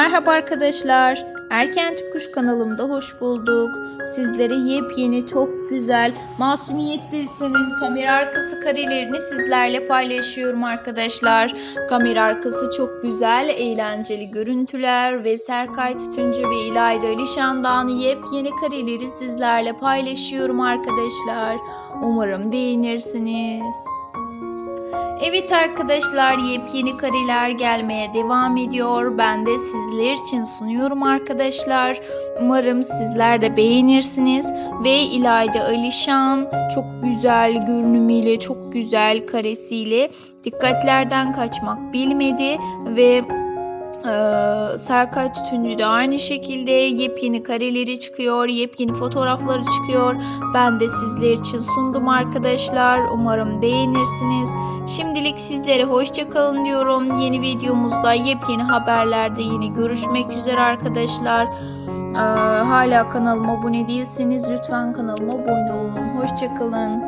Merhaba arkadaşlar. Erken Çıkış kanalımda hoş bulduk. Sizlere yepyeni çok güzel Masumiyet dizisinin kamera arkası karelerini sizlerle paylaşıyorum arkadaşlar. Kamera arkası çok güzel, eğlenceli görüntüler ve Serkay Tütüncü ve İlayda Alişan'dan yepyeni kareleri sizlerle paylaşıyorum arkadaşlar. Umarım beğenirsiniz. Evet arkadaşlar yepyeni kareler gelmeye devam ediyor. Ben de sizler için sunuyorum arkadaşlar. Umarım sizler de beğenirsiniz. Ve İlayda Alişan çok güzel görünümüyle, çok güzel karesiyle dikkatlerden kaçmak bilmedi ve ee, Serkay Tütüncü de aynı şekilde yepyeni kareleri çıkıyor, yepyeni fotoğrafları çıkıyor. Ben de sizler için sundum arkadaşlar. Umarım beğenirsiniz. Şimdilik sizlere hoşça kalın diyorum. Yeni videomuzda yepyeni haberlerde yine görüşmek üzere arkadaşlar. Ee, hala kanalıma abone değilseniz lütfen kanalıma abone olun. Hoşça kalın.